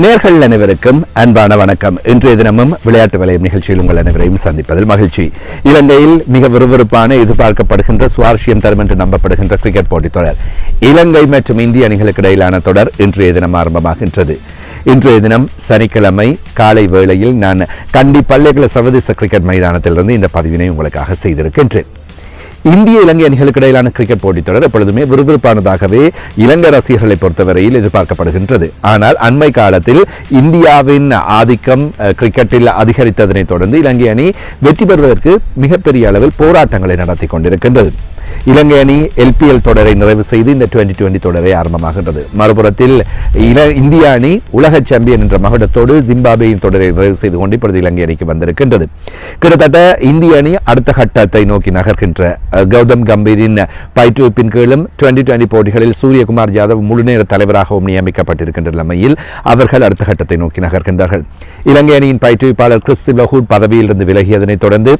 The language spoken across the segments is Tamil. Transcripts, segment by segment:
நேர்கள் அனைவருக்கும் அன்பான வணக்கம். இன்றைய தினமும் விளையாட்டு வலயம் நிகழ்ச்சியில் உங்கள் அனைவரையும் சந்திப்பதில் மகிழ்ச்சி. இலங்கையில் மிக விறுவிறுப்பான எதிர்பார்க்கப்படுகின்ற சுவாரஸ்யம் தரும் என்று நம்பப்படுகின்ற கிரிக்கெட் போட்டித் தொடர். இலங்கை மற்றும் இந்திய அணிகளுக்கு இடையிலான தொடர் இன்றைய தினம் ஆரம்பமாகின்றது. இன்றைய தினம் சனிக்கிழமை காலை வேளையில் நான் கண்டி பள்ளிகள சர்வதேச கிரிக்கெட் மைதானத்திலிருந்து இந்த பதிவினை உங்களுக்காக செய்திருக்கின்றேன். இந்திய இலங்கை அணிகளுக்கு இடையிலான கிரிக்கெட் போட்டித் தொடர் எப்பொழுதுமே விறுவிறுப்பானதாகவே இலங்கை ரசிகர்களை பொறுத்தவரையில் எதிர்பார்க்கப்படுகின்றது. ஆனால் அண்மை காலத்தில் இந்தியாவின் ஆதிக்கம் கிரிக்கெட்டில் அதிகரித்ததனைத் தொடர்ந்து இலங்கை அணி வெற்றி பெறுவதற்கு மிகப்பெரிய அளவில் போராட்டங்களை நடத்தி கொண்டிருக்கின்றது. இலங்கை அணி எல்பிஎல் தொடரை நிறைவு செய்து இந்த டுவெண்டி டுவெண்டி தொடரை ஆரம்பமாகின்றது. மறுபுறத்தில் இல இந்திய அணி உலக சாம்பியன் என்ற மகுடத்தோடு ஜிம்பாபேயின் தொடரை நிறைவு செய்து கொண்டு இப்பொழுது இலங்கை அணிக்கு வந்திருக்கின்றது. கிட்டத்தட்ட இந்திய அணி அடுத்த கட்டத்தை நோக்கி நகர்கின்ற கௌதம் கம்பீரின் பயிற்றுவிப்பின் கீழும் டுவெண்டி டுவெண்டி போட்டிகளில் சூரியகுமார் யாதவ் முழுநேர தலைவராகவும் நியமிக்கப்பட்டிருக்கின்ற நிலைமையில் அவர்கள் அடுத்த கட்டத்தை நோக்கி நகர்கின்றார்கள் இலங்கை அணியின் பயிற்றுவிப்பாளர் கிறிஸ் சில்வஹூட் பதவியிலிருந்து விலகியதனைத் தொடர்ந்து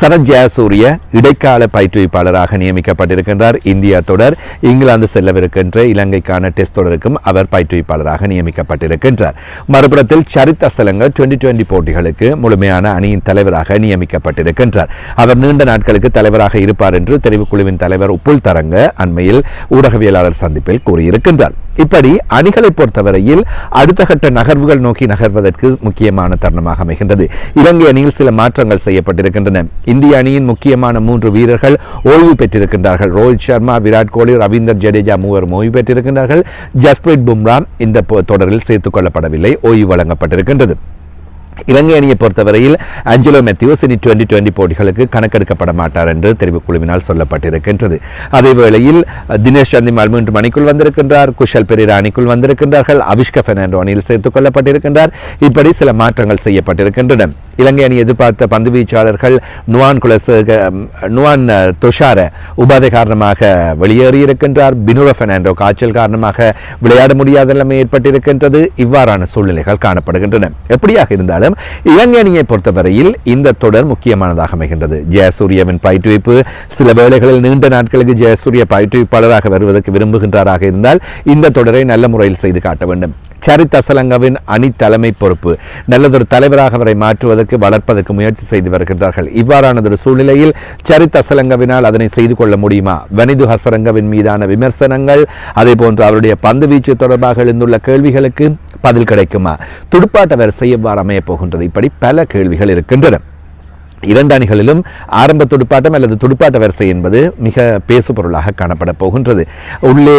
சரத் ஜெயசூரிய இடைக்கால பயிற்றுவிப்பாளராக நியமிக்கப்பட்டிருக்கின்றார். இந்தியா தொடர் இங்கிலாந்து செல்லவிருக்கின்ற இலங்கைக்கான டெஸ்ட் தொடருக்கும் அவர் பயிற்றுவிப்பாளராக நியமிக்கப்பட்டிருக்கின்றார். மறுபுறத்தில் சரித் அசலங்க டுவெண்டி டுவெண்டி போட்டிகளுக்கு முழுமையான அணியின் தலைவராக நியமிக்கப்பட்டிருக்கின்றார். அவர் நீண்ட நாட்களுக்கு தலைவராக இருப்பார் என்று தெரிவுக்குழுவின் தலைவர் உப்புல் தரங்க அண்மையில் ஊடகவியலாளர் சந்திப்பில் கூறியிருக்கின்றார். இப்படி அணிகளை பொறுத்தவரையில் அடுத்த கட்ட நகர்வுகள் நோக்கி நகர்வதற்கு முக்கியமான தருணமாக அமைகின்றது. இலங்கை அணியில் சில மாற்றங்கள் செய்யப்பட்டிருக்கின்றன. இந்திய அணியின் முக்கியமான மூன்று வீரர்கள் ஓய்வு பெற்றிருக்கின்றார்கள். ரோஹித் சர்மா விராட் கோலி ரவீந்தர் ஜடேஜா மூவரும் ஓய்வு பெற்றிருக்கின்றார்கள். ஜஸ்பிரீத் பும்ரா இந்த தொடரில் சேர்த்துக் கொள்ளப்படவில்லை. ஓய்வு வழங்கப்பட்டிருக்கின்றது. இலங்கை அணியை பொறுத்தவரையில் அஞ்சலோ மெத்யூஸ் இனி டுவெண்டி டுவெண்டி போட்டிகளுக்கு கணக்கெடுக்கப்பட மாட்டார் என்று தெரிவுக்குழுவினால் சொல்லப்பட்டிருக்கின்றது. அதே வேளையில் தினேஷ் சந்திமால் மூன்று மணிக்குள் வந்திருக்கின்றார். குஷல் பெரேரா அணிக்குள் வந்திருக்கின்றார்கள். அவிஷ்க பெர்னாண்டோ அணியில் சேர்த்துக் கொள்ளப்பட்டிருக்கின்றார். இப்படி சில மாற்றங்கள் செய்யப்பட்டிருக்கின்றன. இலங்கை அணி எதிர்பார்த்த பந்து வீச்சாளர்கள் நுவான் குலசேக நுவான் துஷார உபாதை காரணமாக வெளியேறியிருக்கின்றார் பினுர பெர்னாண்டோ காய்ச்சல் காரணமாக விளையாட முடியாத நிலைமை ஏற்பட்டிருக்கின்றது. இவ்வாறான சூழ்நிலைகள் காணப்படுகின்றன. எப்படியாக இருந்தாலும் இலங்கை அணியை பொறுத்தவரையில் இந்த தொடர் முக்கியமானதாக அமைகின்றது. ஜெயசூரியவின் பயிற்றுவிப்பு சில வேளைகளில் நீண்ட நாட்களுக்கு ஜெயசூரிய பயிற்றுவிப்பாளராக வருவதற்கு விரும்புகின்றாராக இருந்தால் இந்த தொடரை நல்ல முறையில் செய்து காட்ட வேண்டும். சரித் அசலங்கவின் அணி தலைமை பொறுப்பு. நல்லதொரு தலைவராக அவரை மாற்றுவதற்கு வளர்ப்பதற்கு முயற்சி செய்து வருகிறார்கள். இவ்வாறானதொரு சூழ்நிலையில் சரித் அசலங்கவினால் அதனை செய்து கொள்ள முடியுமா? வனிது ஹசரங்கவின் மீதான விமர்சனங்கள் அதே போன்று அவருடைய பந்து வீச்சு தொடர்பாக எழுந்துள்ள கேள்விகளுக்கு பதில் கிடைக்குமா? துடுப்பாட்ட வரிசை எவ்வாறு அமையப் போகின்றது? இப்படி பல கேள்விகள் இருக்கின்றன. இரண்டு அணிகளிலும் ஆரம்ப துடுப்பாட்டம் அல்லது துடுப்பாட்ட வரிசை என்பது மிக பேசு பொருளாக காணப்பட போகின்றது. உள்ளே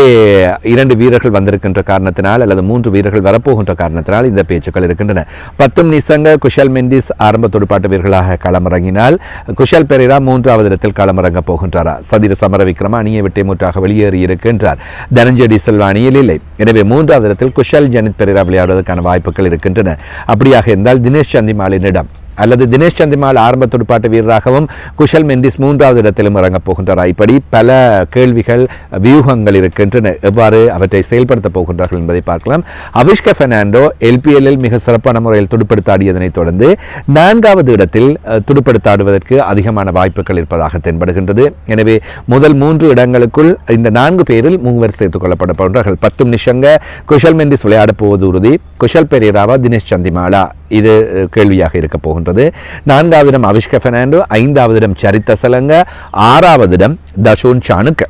இரண்டு வீரர்கள் வந்திருக்கின்ற காரணத்தினால் அல்லது மூன்று வீரர்கள் வரப்போகின்ற காரணத்தினால் இந்த பேச்சுக்கள் இருக்கின்றன. பத்தும் நிசங்க குஷல் மெண்டிஸ் ஆரம்ப துடுப்பாட்ட வீரர்களாக களமிறங்கினால் குஷல் பெரேரா மூன்றாவது இடத்தில் களமிறங்கப் போகின்றாரா? சதிர சமர விக்ரம அணியை விட்டே மூன்றாக வெளியேறி இருக்கின்றார். தனஞ்சய டிசல்வா அணியில் இல்லை. எனவே மூன்றாவது இடத்தில் குஷல் ஜனித் பெரேரா விளையாடுவதற்கான வாய்ப்புகள் இருக்கின்றன. அப்படியாக இருந்தால் தினேஷ் சந்திமாலினிடம் அல்லது தினேஷ் சந்திமால் ஆரம்ப துடுப்பாட்ட வீரராகவும் குஷல் மெண்டிஸ் மூன்றாவது இடத்திலும் இறங்கப் போகின்றாரா? இப்படி பல கேள்விகள் வியூகங்கள் இருக்கின்றன. எவ்வாறு அவற்றை செயல்படுத்தப் போகின்றார்கள் என்பதை பார்க்கலாம். அவிஷ்க பெர்னாண்டோ எல்பிஎல்லில் மிக சிறப்பான முறையில் துடுப்படுத்தாடியதனைத் தொடர்ந்து நான்காவது இடத்தில் துடுப்படுத்தாடுவதற்கு அதிகமான வாய்ப்புகள் இருப்பதாக தென்படுகின்றது. எனவே முதல் மூன்று இடங்களுக்குள் இந்த நான்கு பேரில் மூவர் சேர்த்துக் கொள்ளப்பட போன்றார்கள் பத்தும் நிஷங்க குஷல் மெண்டிஸ் விளையாடப் போவது உறுதி. குஷல் பெரேராவா தினேஷ் சந்திமாலா? இது கேள்வியாக இருக்க போகின்றது. நான்காவது இடம் அவிஷ்க பெர்னாண்டோ ஐந்தாவது இடம் சரித்த சலங்க ஆறாவது இடம் தஷோன் சாணுக்க.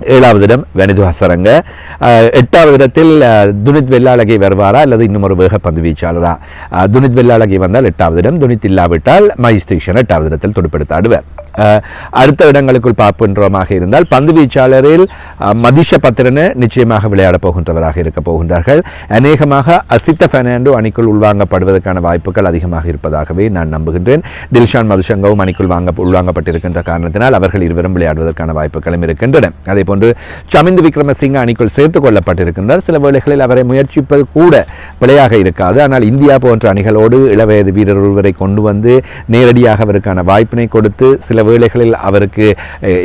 ஏழாவது இடம் வனிது ஹசரங்க எட்டாவது இடத்தில் துனித் வெள்ளாளகை வருவாரா அல்லது இன்னும் ஒரு வேக பந்து வீச்சாளரா துனித் வெள்ளாளகை வந்தால் எட்டாவது இடம் துனித் இல்லாவிட்டால் மஹிஷ் எட்டாவது இடத்தில் துடுப்படுத்த அடுத்த இடங்களுக்குள் பார்க்கின்றோமாக இருந்தால் பந்து வீச்சாளரில் மதிஷ பத்திரனு நிச்சயமாக விளையாடப் போகின்றவராக இருக்க போகின்றார்கள். அநேகமாக அசித்த பெர்னாண்டோ அணிக்குள் உள்வாங்கப்படுவதற்கான வாய்ப்புகள் அதிகமாக இருப்பதாகவே நான் நம்புகின்றேன். டில்ஷான் மதுஷங்கவும் அணிக்குள் வாங்க உள்வாங்கப்பட்டிருக்கின்ற காரணத்தினால் அவர்கள் இருவரும் விளையாடுவதற்கான வாய்ப்புகளும் இருக்கின்றன. அதே போன்று சமிந்து விக்ரமசிங்க அணிக்குள் சேர்த்துக் கொள்ளப்பட்டிருக்கின்றார். சில வேளைகளில் அவரை முயற்சிப்பது கூட பிழையாக இருக்காது. ஆனால் இந்தியா போன்ற அணிகளோடு இளவயது வீரர் ஒருவரை கொண்டு வந்து நேரடியாக அவருக்கான வாய்ப்பினை கொடுத்து சில வேளைகளில் அவருக்கு அஹ்,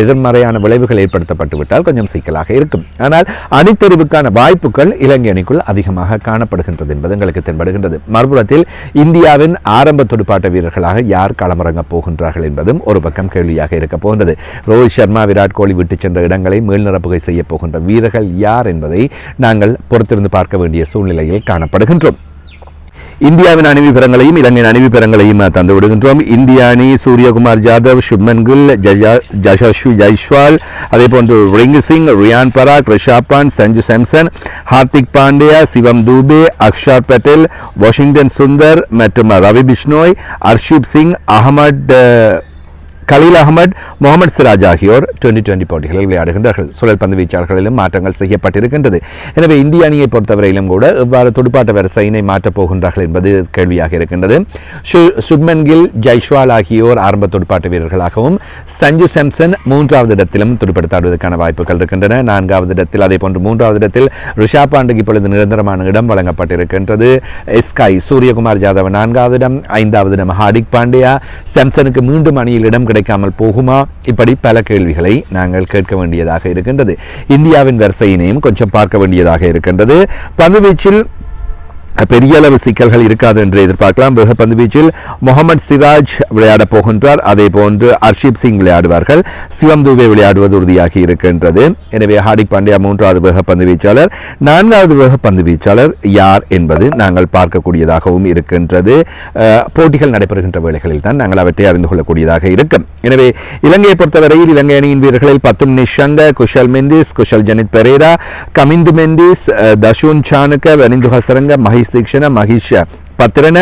எதிர்மறையான விளைவுகள் ஏற்படுத்தப்பட்டு விட்டால் கொஞ்சம் சிக்கலாக இருக்கும். ஆனால் அணித்தெரிவுக்கான வாய்ப்புகள் இலங்கை அணிக்குள் அதிகமாக காணப்படுகின்றது என்பது எங்களுக்கு தென்படுகின்றது. மறுபுறத்தில் இந்தியாவின் ஆரம்ப துடுப்பாட்ட வீரர்களாக யார் களமிறங்கப் போகின்றார்கள் என்பதும் ஒரு பக்கம் கேள்வியாக இருக்க போகின்றது ரோஹித் சர்மா விராட் கோலி விட்டு விட்டு சென்ற இடங்களை மேல்நிரப்புகை செய்ய போகின்ற வீரர்கள் யார் என்பதை நாங்கள் பொறுத்திருந்து பார்க்க வேண்டிய சூழ்நிலையில் காணப்படுகின்றோம். இந்தியாவின் அணிவிபரங்களையும் இலங்கையின் அணிவிபரங்களையும் தந்து விடுகின்றோம். இந்திய அணி சூரியகுமார் ஜாதவ் சுப்மன் குல் ஜஷஸ்வி ஜெய்ஸ்வால் அதே போன்று ரிங் சிங் ரியான் பராக் ரிஷாப் பான் சஞ்சு சாம்சன் ஹார்திக் பாண்டியா சிவம் தூபே அக்ஷார் பட்டேல் வாஷிங்டன் சுந்தர் மற்றும் ரவி பிஷ்னோய் அர்ஷிப் சிங் அகமது கலீல் அகமது முகமது சிராஜ் ஆகியோர் டுவெண்டி டுவெண்டி போட்டிகளில் விளையாடுகின்றார்கள். சுழல் பந்து வீச்சாளர்களிலும் மாற்றங்கள் செய்யப்பட்டிருக்கின்றது. எனவே இந்திய அணியை பொறுத்தவரையிலும் கூட எவ்வாறு துடுப்பாட்ட வரிசையினை மாற்றப் போகின்றார்கள் என்பது கேள்வியாக இருக்கின்றது. சுப்மன் கில் ஜெய்ஷ்வால் ஆகியோர் ஆரம்ப துடுப்பாட்ட வீரர்களாகவும் சஞ்சு சாம்சன் மூன்றாவது இடத்திலும் துடுப்படுத்தாடுவதற்கான வாய்ப்புகள் இருக்கின்றன. நான்காவது இடத்தில் அதே போன்று மூன்றாவது இடத்தில் ரிஷா பாண்டுக்கு இப்பொழுது நிரந்தரமான இடம் வழங்கப்பட்டிருக்கின்றது. எஸ்காய் சூரியகுமார் ஜாதவ் நான்காவது இடம் ஐந்தாவது இடம் ஹார்திக் பாண்டியா. சாம்சனுக்கு மீண்டும் அணியில் இடம் கிடைக்காமல் போகுமா? இப்படி பல கேள்விகளை நாங்கள் கேட்க வேண்டியதாக இருக்கின்றது. இந்தியாவின் வரிசையினையும் கொஞ்சம் பார்க்க வேண்டியதாக இருக்கின்றது. பந்துவீச்சில் பெரிய அளவு சிக்கல்கள் இருக்காது என்று எதிர்பார்க்கலாம். வெகு வீச்சில் முகமது சிராஜ் விளையாடப் போகின்றார். அதே போன்று ஹர்ஷிப் சிங் விளையாடுவார்கள். சிவம் தூவே விளையாடுவது உறுதியாகி இருக்கின்றது. எனவே ஹார்திக் பாண்டியா மூன்றாவது வேக வீச்சாளர் நான்காவது வேக வீச்சாளர் யார் என்பது நாங்கள் பார்க்கக்கூடியதாகவும் இருக்கின்றது. போட்டிகள் நடைபெறுகின்ற வேளைகளில் தான் நாங்கள் அவற்றை அறிந்து கொள்ளக்கூடியதாக இருக்கும். எனவே இலங்கையை பொறுத்தவரையில் இலங்கை அணியின் வீரர்களில் பத்தும் நிஷங்க குஷல் மெண்டிஸ் குஷல் ஜனித் பெரேரா கமிந்து மெண்டிஸ் தஷூன் சானுக்க வனிந்து ஹசரங்க மஹேஷ் தீக்ஷண மஹேஷ் ಪತ್ರನ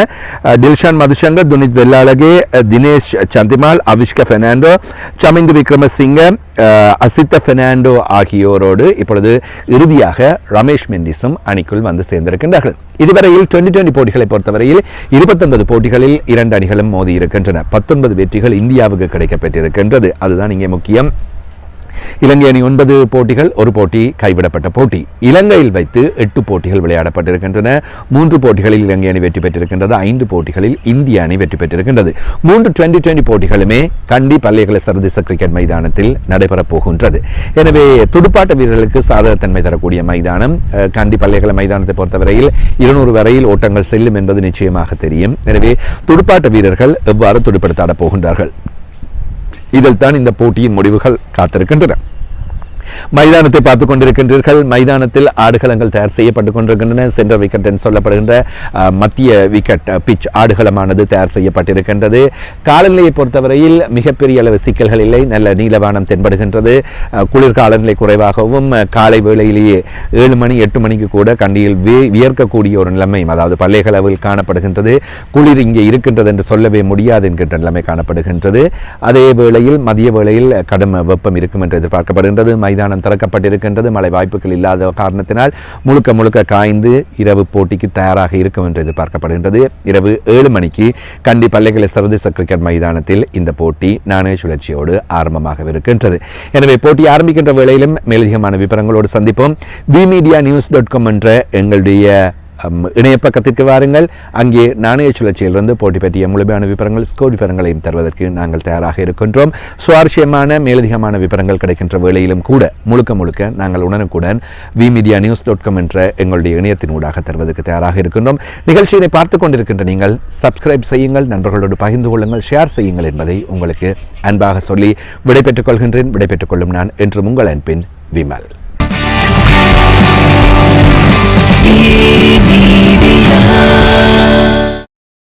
ದಿಲ್ಶಾನ್ ಮಧುಶಂಕರ್ ದುನಿತ್ ವೆಲ್ಲಾಳಗೆ ದಿನೇಶ್ ಚಂದಿಮಾಲ್ அவிஷ்க பெர்னாண்டோ சமிந்து விக்ரமசிங்க அஹ், அசித்த பெர்னாண்டோ ஆகியோரோடு இப்பொழுது இறுதியாக ரமேஷ் மெண்டிஸும் அணிக்குள் வந்து சேர்ந்திருக்கின்றார்கள் இதுவரையில் டுவெண்டி டுவெண்டி போட்டிகளை பொறுத்தவரையில் இருபத்தொன்பது போட்டிகளில் இரண்டு அணிகளும் மோதி இருக்கின்றன பத்தொன்பது வெற்றிகள் இந்தியாவுக்கு கிடைக்கப்பெற்றிருக்கின்றது அதுதான் இங்கே முக்கியம் இலங்கை அணி ஒன்பது போட்டிகள் ஒரு போட்டி கைவிடப்பட்ட போட்டி. இலங்கையில் வைத்து எட்டு போட்டிகள் விளையாடப்பட்டிருக்கின்றன. மூன்று போட்டிகளில் இலங்கை அணி வெற்றி பெற்றிருக்கின்றது. ஐந்து போட்டிகளில் இந்திய அணி வெற்றி பெற்றிருக்கின்றது. மூன்று டுவெண்டி டுவெண்டி போட்டிகளுமே கண்டி பல்லைகளை சர்வதேச கிரிக்கெட் மைதானத்தில் நடைபெறப் போகின்றது. எனவே துடுப்பாட்ட வீரர்களுக்கு சாதகத்தன்மை தரக்கூடிய மைதானம். அஹ், கண்டி பல்லைகளை மைதானத்தை பொறுத்தவரையில் இருநூறு வரையில் ஓட்டங்கள் செல்லும் என்பது நிச்சயமாக தெரியும். எனவே துடுப்பாட்ட வீரர்கள் எவ்வாறு துடுப்படுத்தாட போகின்றார்கள்? இதில் தான் இந்த போட்டியின் முடிவுகள் காத்திருக்கின்றன. மைதானத்தை பார்த்துக் கொண்டிருக்கின்றீர்கள். மைதானத்தில் ஆடுகளங்கள் தயார் செய்யப்பட்டுக் கொண்டிருக்கின்றன. சென்டர் விக்கெட் என்று சொல்லப்படுகின்ற மத்திய விக்கெட் பிச் ஆடுகளமானது தயார் செய்யப்பட்டிருக்கின்றது. காலநிலையை பொறுத்தவரையில் மிகப்பெரிய அளவு சிக்கல்கள் இல்லை. நல்ல நீலவானம் தென்படுகின்றது. குளிர் காலநிலை குறைவாகவும் காலை வேளையிலேயே ஏழு மணி எட்டு மணிக்கு கூட கண்டியில் வியர்க்கக்கூடிய ஒரு நிலைமையும் அதாவது பள்ளிகளவில் காணப்படுகின்றது. குளிர் இங்கே இருக்கின்றது என்று சொல்லவே முடியாது என்கின்ற நிலைமை காணப்படுகின்றது. அதே வேளையில் மதிய வேளையில் கடும் வெப்பம் இருக்கும் என்று எதிர்பார்க்கப்படுகின்றது. மைதானம் திறக்கப்பட்டிருக்கின்றது. மழை வாய்ப்புகள் இல்லாத காரணத்தினால் முழுக்க முழுக்க காய்ந்து இரவு போட்டிக்கு தயாராக இருக்கும் என்று எதிர்பார்க்கப்படுகின்றது. இரவு ஏழு மணிக்கு கண்டி பள்ளிகளை சர்வதேச கிரிக்கெட் மைதானத்தில் இந்த போட்டி நாணய சுழற்சியோடு ஆரம்பமாகவிருக்கின்றது. எனவே போட்டி ஆரம்பிக்கின்ற வேளையிலும் மேலதிகமான விவரங்களோடு சந்திப்போம். V media news dot com என்ற எங்களுடைய இணைய பக்கத்திற்கு வாருங்கள். அங்கே நாணய சுழற்சியிலிருந்து போட்டி பற்றிய முழுமையான விவரங்கள் ஸ்கோர் விவரங்களையும் தருவதற்கு நாங்கள் தயாராக இருக்கின்றோம். சுவாரஸ்யமான மேலதிகமான விவரங்கள் கிடைக்கின்ற வேளையிலும் கூட முழுக்க முழுக்க நாங்கள் உடனுக்குடன் V media news dot com என்ற எங்களுடைய இணையத்தின் ஊடாக தருவதற்கு தயாராக இருக்கின்றோம். நிகழ்ச்சியினை பார்த்து கொண்டிருக்கின்ற நீங்கள் சப்ஸ்கிரைப் செய்யுங்கள் நண்பர்களோடு பகிர்ந்து கொள்ளுங்கள் ஷேர் செய்யுங்கள் என்பதை உங்களுக்கு அன்பாக சொல்லி விடைபெற்றுக் கொள்கின்றேன். விடைபெற்றுக் கொள்ளும் நான் என்று உங்கள் அன்பின் விமல்.